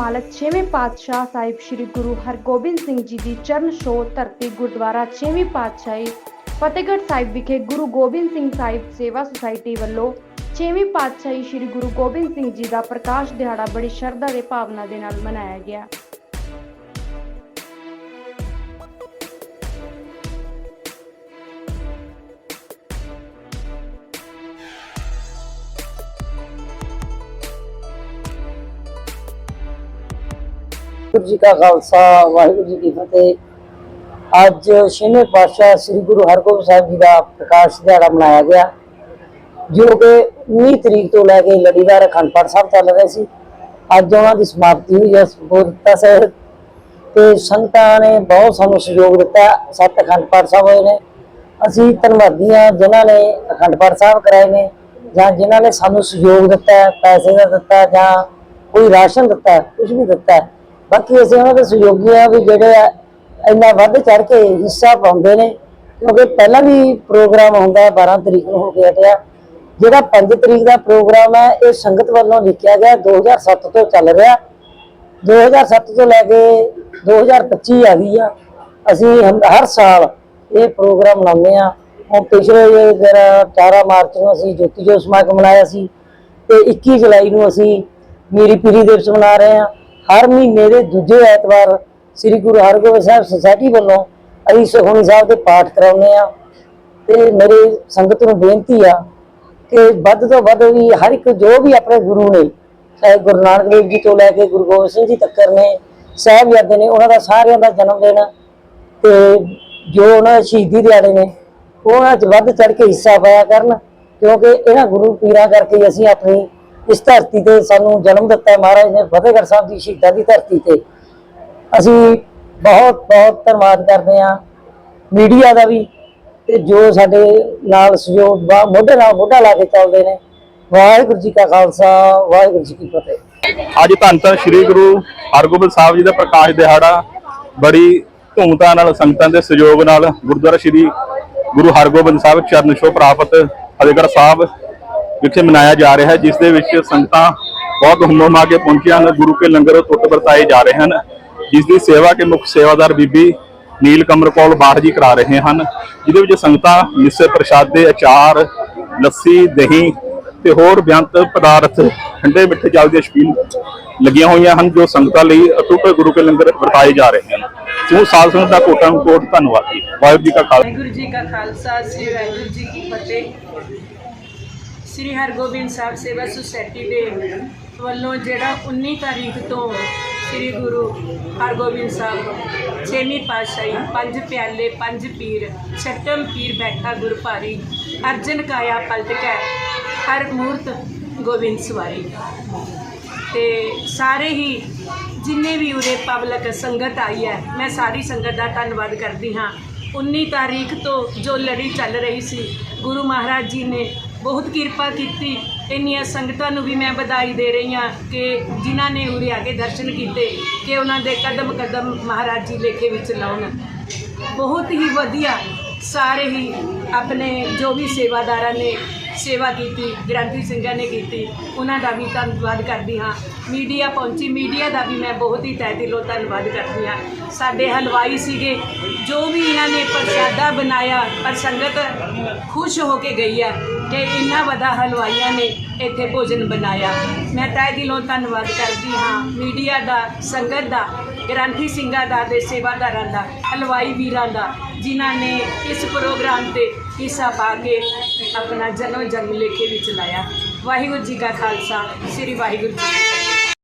ਮਾਲਕ 6ਵੇਂ ਪਾਤਸ਼ਾਹ ਸਾਹਿਬ ਸ੍ਰੀ ਗੁਰੂ ਹਰਗੋਬਿੰਦ ਸਿੰਘ ਜੀ ਦੀ ਚਰਨ ਛੋਹ ਧਰਤੀ ਗੁਰਦੁਆਰਾ 6ਵੀਂ ਪਾਤਸ਼ਾਹੀ ਫਤਿਹਗੜ੍ਹ ਸਾਹਿਬ ਵਿਖੇ ਗੁਰੂ ਗੋਬਿੰਦ ਸਿੰਘ ਸਾਹਿਬ ਸੇਵਾ ਸੁਸਾਇਟੀ ਵੱਲੋਂ 6ਵੀਂ ਪਾਤਸ਼ਾਹੀ ਸ੍ਰੀ ਗੁਰੂ ਗੋਬਿੰਦ ਸਿੰਘ ਜੀ ਦਾ ਪ੍ਰਕਾਸ਼ ਦਿਹਾੜਾ ਬੜੀ ਸ਼ਰਧਾ ਦੇ ਭਾਵਨਾ ਦੇ ਨਾਲ ਮਨਾਇਆ ਗਿਆ। ਗੁਰੂ ਜੀ ਕਾ ਖਾਲਸਾ, ਵਾਹਿਗੁਰੂ ਜੀ ਕੀ ਫਤਿਹ। ਅੱਜ ਛੇਵੇਂ ਪਾਤਸ਼ਾਹ ਸ੍ਰੀ ਗੁਰੂ ਹਰਗੋਬਿੰਦ ਸਾਹਿਬ ਜੀ ਦਾ ਪ੍ਰਕਾਸ਼ ਦਿਹਾੜਾ ਮਨਾਇਆ ਗਿਆ, ਜੋ ਕਿ 19 ਤਰੀਕ ਤੋਂ ਲੈ ਕੇ ਲੜੀਵਾਰ ਅਖੰਡ ਪਾਠ ਸਾਹਿਬ ਚੱਲ ਰਹੇ ਸੀ। ਅੱਜ ਉਹਨਾਂ ਦੀ ਸਮਾਪਤੀ ਹੋਈ ਹੈ ਸੁਬੋਧਤਾ ਸਾਹਿਬ। ਤੇ ਸੰਤਾਂ ਨੇ ਬਹੁਤ ਸਾਨੂੰ ਸਹਿਯੋਗ ਦਿੱਤਾ, ਸੱਤ ਅਖੰਡ ਪਾਠ ਸਾਹਿਬ ਹੋਏ ਨੇ। ਅਸੀਂ ਧੰਨਵਾਦੀ ਹਾਂ ਜਿਨ੍ਹਾਂ ਨੇ ਅਖੰਡ ਪਾਠ ਸਾਹਿਬ ਕਰਾਏ ਨੇ, ਜਾਂ ਜਿਨ੍ਹਾਂ ਨੇ ਸਾਨੂੰ ਸਹਿਯੋਗ ਦਿੱਤਾ, ਪੈਸੇ ਦਾ ਦਿੱਤਾ, ਜਾਂ ਕੋਈ ਰਾਸ਼ਨ ਦਿੱਤਾ ਕੁਝ ਵੀ ਦਿੱਤਾ। ਬਾਕੀ ਅਸੀਂ ਉਹਨਾਂ ਦੇ ਸਹਿਯੋਗੀ ਆ ਵੀ ਜਿਹੜੇ ਆ, ਇੰਨਾ ਵੱਧ ਚੜ ਕੇ ਹਿੱਸਾ ਪਾਉਂਦੇ ਨੇ, ਕਿਉਂਕਿ ਪਹਿਲਾਂ ਵੀ ਪ੍ਰੋਗਰਾਮ ਹੁੰਦਾ ਹੈ 12 ਤਰੀਕ ਨੂੰ ਹੋ ਕੇ ਹਟਿਆ। ਜਿਹੜਾ 5 ਤਰੀਕ ਦਾ ਪ੍ਰੋਗਰਾਮ ਹੈ, ਇਹ ਸੰਗਤ ਵੱਲੋਂ ਲਿਖਿਆ ਗਿਆ 2007 ਤੋਂ ਚੱਲ ਰਿਹਾ। 2007 ਤੋਂ ਲੈ ਕੇ 2025 ਆ ਗਈ ਆ। ਅਸੀਂ ਹਮ- ਹਰ ਸਾਲ ਇਹ ਪ੍ਰੋਗਰਾਮ ਮਨਾਉਂਦੇ ਆ ਹੁਣ ਪਿਛਲੇ ਜਿਹੜਾ 4 ਮਾਰਚ ਨੂੰ ਅਸੀਂ ਜੋਤੀ ਜੋਤ ਸਮਾਗਮ ਮਨਾਇਆ ਸੀ, ਤੇ 21 ਜੁਲਾਈ ਨੂੰ ਅਸੀਂ ਮੀਰੀ ਪੀਰੀ ਦਿਵਸ ਮਨਾ ਰਹੇ ਆ ਹਰ ਮਹੀਨੇ ਦੇ ਦੂਜੇ ਐਤਵਾਰ ਸ੍ਰੀ ਗੁਰੂ ਹਰਗੋਬਿੰਦ ਸਾਹਿਬ ਸੁਸਾਇਟੀ ਵੱਲੋਂ ਅਸੀਂ ਸੁਖਮਨੀ ਸਾਹਿਬ ਦੇ ਪਾਠ ਕਰਾਉਂਦੇ ਆ ਤੇ ਮੇਰੇ ਸੰਗਤ ਨੂੰ ਬੇਨਤੀ ਆ ਕਿ ਵੱਧ ਤੋਂ ਵੱਧ ਵੀ ਹਰ ਇੱਕ ਜੋ ਵੀ ਆਪਣੇ ਗੁਰੂ ਨੇ, ਚਾਹੇ ਗੁਰੂ ਨਾਨਕ ਦੇਵ ਜੀ ਤੋਂ ਲੈ ਕੇ ਗੁਰੂ ਗੋਬਿੰਦ ਸਿੰਘ ਜੀ ਤੱਕ ਨੇ, ਸਾਹਿਬਜ਼ਾਦੇ ਨੇ, ਉਹਨਾਂ ਦਾ ਸਾਰਿਆਂ ਦਾ ਜਨਮ ਦਿਨ ਤੇ ਜੋ ਉਹਨਾਂ ਦੇ ਸ਼ਹੀਦੀ ਦਿਹਾੜੇ ਨੇ, ਉਹਨਾਂ 'ਚ ਵੱਧ ਚੜ ਕੇ ਹਿੱਸਾ ਪਾਇਆ ਕਰਨ, ਕਿਉਂਕਿ ਇਹਨਾਂ ਗੁਰੂ ਪੀਰਾਂ ਕਰਕੇ ਅਸੀਂ ਆਪਣੀ ਇਸ ਧਰਤੀ ਤੇ ਸਾਨੂੰ ਜਨਮ ਦਿੱਤਾ ਹੈ ਮਹਾਰਾਜ ਨੇ, ਫਤਿਹਗੜ੍ਹ ਸਾਹਿਬ ਦੀ ਸ਼ਹੀਦਾਂ ਦੀ ਧਰਤੀ ਤੇ। ਅਸੀਂ ਬਹੁਤ ਬਹੁਤ ਧੰਨਵਾਦ ਕਰਦੇ ਹਾਂ ਮੀਡੀਆ ਦਾ ਵੀ, ਤੇ ਜੋ ਸਾਡੇ ਨਾਲ ਸਹਿਯੋਗ ਮੋਢੇ ਨਾਲ ਮੋਢਾ ਲਾ ਕੇ ਚੱਲਦੇ ਨੇ। ਵਾਹਿਗੁਰੂ ਜੀ ਕਾ ਖਾਲਸਾ, ਵਾਹਿਗੁਰੂ ਜੀ ਕੀ ਫਤਿਹ। ਅੱਜ ਧੰਨ ਧੰਨ ਸ੍ਰੀ ਗੁਰੂ ਹਰਗੋਬਿੰਦ ਸਾਹਿਬ ਜੀ ਦਾ ਪ੍ਰਕਾਸ਼ ਦਿਹਾੜਾ, ਬੜੀ ਧੂਮਧਾਮ ਨਾਲ ਸੰਗਤਾਂ ਦੇ ਸਹਿਯੋਗ ਨਾਲ ਗੁਰਦੁਆਰਾ ਸ੍ਰੀ ਗੁਰੂ ਹਰਗੋਬਿੰਦ ਸਾਹਿਬ ਚਰਨ ਛੋਹ ਪ੍ਰਾਪਤ, ਫਤਿਹਗੜ੍ਹ ਸਾਹਿਬ ਵਿਖੇ ਮਨਾਇਆ ਜਾ ਰਿਹਾ ਹੈ, ਜਿਸ ਦੇ ਵਿੱਚ ਸੰਗਤਾਂ ਬਹੁਤ ਹੁਮਮਾ ਕੇ ਪਹੁੰਚੀਆਂ ਹਨ, ਗੁਰੂ ਕੇ ਲੰਗਰ ਟੁੱਟ ਵਰਤਾਏ ਜਾ ਰਹੇ ਹਨ, ਜਿਸ ਦੀ ਸੇਵਾ ਕੇ ਮੁੱਖ ਸੇਵਾਦਾਰ ਬੀਬੀ ਨੀਲ ਕਮਰ ਕੌਰ ਬਾਹਰ ਜੀ ਕਰਾ ਰਹੇ ਹਨ, ਜਿਹਦੇ ਵਿੱਚ ਸੰਗਤਾਂ ਮਿੱਸੇ ਪ੍ਰਸ਼ਾਦੇ ਅਚਾਰ, ਲੱਸੀ, ਦਹੀਂ ਤੇ ਹੋਰ ਬੇਅੰਤ ਪਦਾਰਥ ਠੰਡੇ ਮਿੱਠੇ ਜਲ ਦੀਆਂ ਸ਼ਕੀਨ ਲੱਗੀਆਂ ਹੋਈਆਂ ਹਨ, ਜੋ ਸੰਗਤਾਂ ਲਈ ਅਟੁੱਟ ਗੁਰੂ ਕੇ ਲੰਗਰ ਵਰਤਾਏ ਜਾ ਰਹੇ ਹਨ। ਸੋ ਸਾਧ ਸੰਗਤ ਦਾ ਕੋਟਾਂ ਕੋਟ ਧੰਨਵਾਦ ਵਾਹਿਗੁਰੂ ਜੀ ਕਾ ਖਾਲਸਾ। ਵਾਹਿਗੁਰੂ ਜੀ ਕਾ ਖਾਲਸਾ, ਸ੍ਰੀ ਵਾਹਿਗੁਰੂ ਜੀ ਕੀ ਫਤਿਹ। ਸ੍ਰੀ ਹਰਗੋਬਿੰਦ ਸਾਹਿਬ ਸੇਵਾ ਸੁਸਾਇਟੀ ਦੇ ਵੱਲੋਂ ਜਿਹੜਾ 19 ਤਾਰੀਖ ਤੋਂ ਸ੍ਰੀ ਗੁਰੂ ਹਰਗੋਬਿੰਦ ਸਾਹਿਬ ਛੇਵੀਂ ਪਾਤਸ਼ਾਹੀ, ਪੰਜ ਪਿਆਲੇ, ਪੰਜ ਪੀਰ, ਛਟਮ ਪੀਰ ਬੈਠਾ ਗੁਰਪਾਰੀ ਅਰਜਨ ਕਾਇਆ ਪਲਟਕੈ ਹਰ ਮੂਰਤ ਗੋਬਿੰਦ ਸਵਾਰੀ। ਤੇ ਸਾਰੇ ਹੀ ਜਿੰਨੇ ਵੀ ਉਰੇ ਪਬਲਿਕ ਸੰਗਤ ਆਈ ਹੈ, ਮੈਂ ਸਾਰੀ ਸੰਗਤ ਦਾ ਧੰਨਵਾਦ ਕਰਦੀ ਹਾਂ। 19 ਤਾਰੀਖ ਤੋਂ ਜੋ ਲੜੀ ਚੱਲ ਰਹੀ ਸੀ, ਗੁਰੂ ਮਹਾਰਾਜ ਜੀ ਨੇ ਬਹੁਤ ਕਿਰਪਾ ਕੀਤੀ। ਇੰਨੀਆਂ ਸੰਗਤਾਂ ਨੂੰ ਵੀ ਮੈਂ ਵਧਾਈ ਦੇ ਰਹੀ ਹਾਂ ਕਿ ਜਿਨ੍ਹਾਂ ਨੇ ਉਰੇ ਆ ਕੇ ਦਰਸ਼ਨ ਕੀਤੇ, ਕਿ ਉਹਨਾਂ ਦੇ ਕਦਮ ਕਦਮ ਮਹਾਰਾਜ ਜੀ ਲੇਖੇ ਵਿੱਚ ਲਾਉਣ। ਬਹੁਤ ਹੀ ਵਧੀਆ ਸਾਰੇ ਹੀ ਆਪਣੇ ਜੋ ਵੀ ਸੇਵਾਦਾਰਾਂ ਨੇ ਸੇਵਾ ਕੀਤੀ, ਗ੍ਰੰਥੀ ਸਿੰਘਾਂ ਨੇ ਕੀਤੀ, ਉਹਨਾਂ ਦਾ ਵੀ ਧੰਨਵਾਦ ਕਰਦੀ ਹਾਂ। ਮੀਡੀਆ ਪਹੁੰਚੀ, ਮੀਡੀਆ ਦਾ ਵੀ ਮੈਂ ਬਹੁਤ ਹੀ ਤਹਿ ਦਿਲੋਂ ਧੰਨਵਾਦ ਕਰਦੀ ਹਾਂ। ਸਾਡੇ ਹਲਵਾਈ ਸੀਗੇ, ਜੋ ਵੀ ਇਹਨਾਂ ਨੇ ਪ੍ਰਸ਼ਾਦਾ ਬਣਾਇਆ, ਪਰ ਸੰਗਤ ਖੁਸ਼ ਹੋ ਕੇ ਗਈ ਹੈ। ਕਿ ਇੰਨਾ ਵੱਡਾ ਹਲਵਾਈਆਂ ਨੇ ਇੱਥੇ ਭੋਜਨ ਬਣਾਇਆ। ਮੈਂ ਤਹਿ ਦਿਲੋਂ ਧੰਨਵਾਦ ਕਰਦੀ ਹਾਂ। ਮੀਡੀਆ ਦਾ, ਸੰਗਤ ਦਾ, ਗ੍ਰੰਥੀ ਸਿੰਘਾਂ ਦਾ ਤੇ ਸੇਵਾਦਾਰਾਂ ਦਾ, ਹਲਵਾਈ ਵੀਰਾਂ ਦਾ, ਜਿਨ੍ਹਾਂ ਨੇ ਇਸ ਪ੍ਰੋਗਰਾਮ ਤੇ ਹਿੱਸਾ ਪਾ ਕੇ ਆਪਣਾ ਜਨਮ ਜਨਮ ਲੇਖੇ ਵਿੱਚ ਲਾਇਆ। ਵਾਹਿਗੁਰੂ ਜੀ ਕਾ ਖਾਲਸਾ, ਸ੍ਰੀ ਵਾਹਿਗੁਰੂ ਜੀ